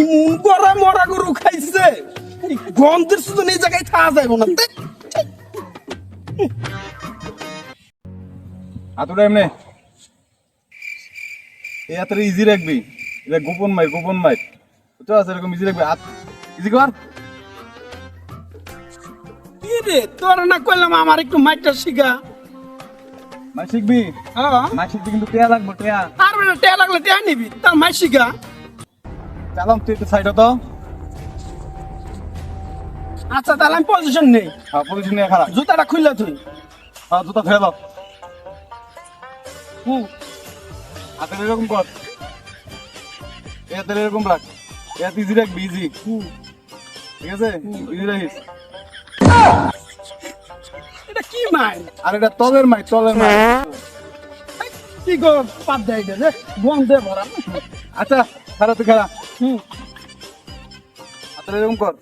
ইমুন করা মরা গরু খাইছে? গন্ধের শুধু এই জায়গায় থাকা যাইব না। হাতুটা এমনি। এই ইজি রাখবি। এটা গোপন মাইর গোপন মাইর। বুঝতে পারছিস এরকম ইজি রাখবি। হাত ইজি কর। কি রে তোর না কইলাম আমার একটু মাইটটা শিখা। মাই শিখবি হ্যাঁ। মাই শিখবি কিন্তু টেয়া লাগবো টেয়া। আর বেটা টেয়া লাগলে টেয়া নিবি তার মাই শিখা চালাম তুই একটু সাইড হতো আচ্ছা তাহলে আমি পজিশন নেই। হ্যাঁ পজিশন নিয়ে খারাপ জুতাটা খুললা তুই। হ্যাঁ জুতা ফেলে দাও। হুম হাতের এরকম কর। হাতের এরকম রাখ। এই হাত ইজি রাখবি ইজি ঠিক আছে? ইজি রাখিস। কি মাই? আর এটা তলের মাই তলের মাই। কি গো পাত দেয় রে গন্ধে ভরা। আচ্ছা খারাপ তুই খারাপ হুম। হাতের এরকম কর।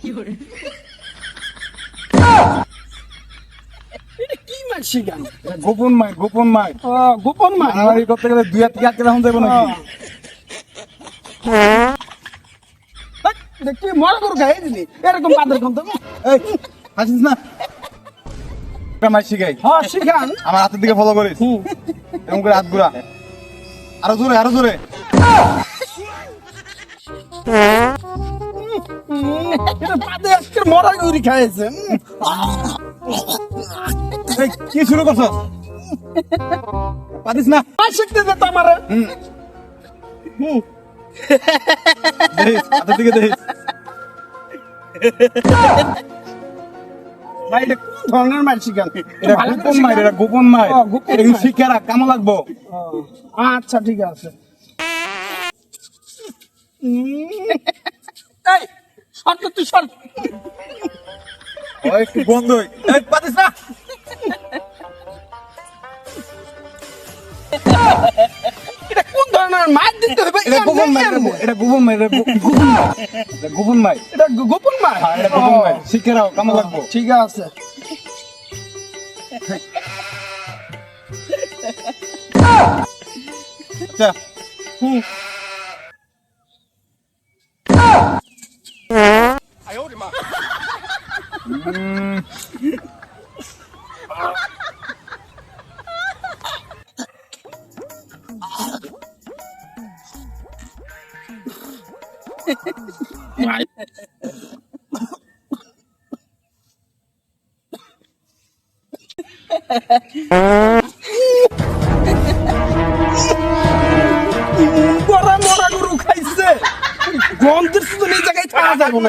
কি গোপন মাই গোপন মাই। গোপন মাই। মারামারি করতে গেলে দুই হাত নাকি? কি মরা গরু খাই দিলি? এরকম পাদের গন্ধ এই হাসিস না? মাই শিখাই। হ্যাঁ শিখান। আমার হাতের দিকে ফলো করিস। এরকম করে হাত ঘুরা। আরও জোরে আরও জোরে। মরা খাইছে কি শুরু করছ? পারিস না? শিখতে দে আমারে। দিকে দেখিস। ভাই এটা কোন ধরনের মাই শিকার? এটা গোপন মাই এটা গোপন মাইর। শিখে রাখ কেমন লাগবো? আচ্ছা ঠিক আছে। এই শর্ট তুই ও একটু বন্ধ ধরনের দিতে হবে এটা গোপন মাই এটা এটা গোপন মাই এটা গোপন মাই এটা গোপন মাই এটা গোপন মাছ হ্যাঁ এটা গোপন মাই শিখে রাখ কেমন লাগবো। ঠিক আছে। আচ্ছা। হুম উম, মরা মরা গরু খাইছে। গন্ধের শুধু এই জায়গায় থাকা যাবে না।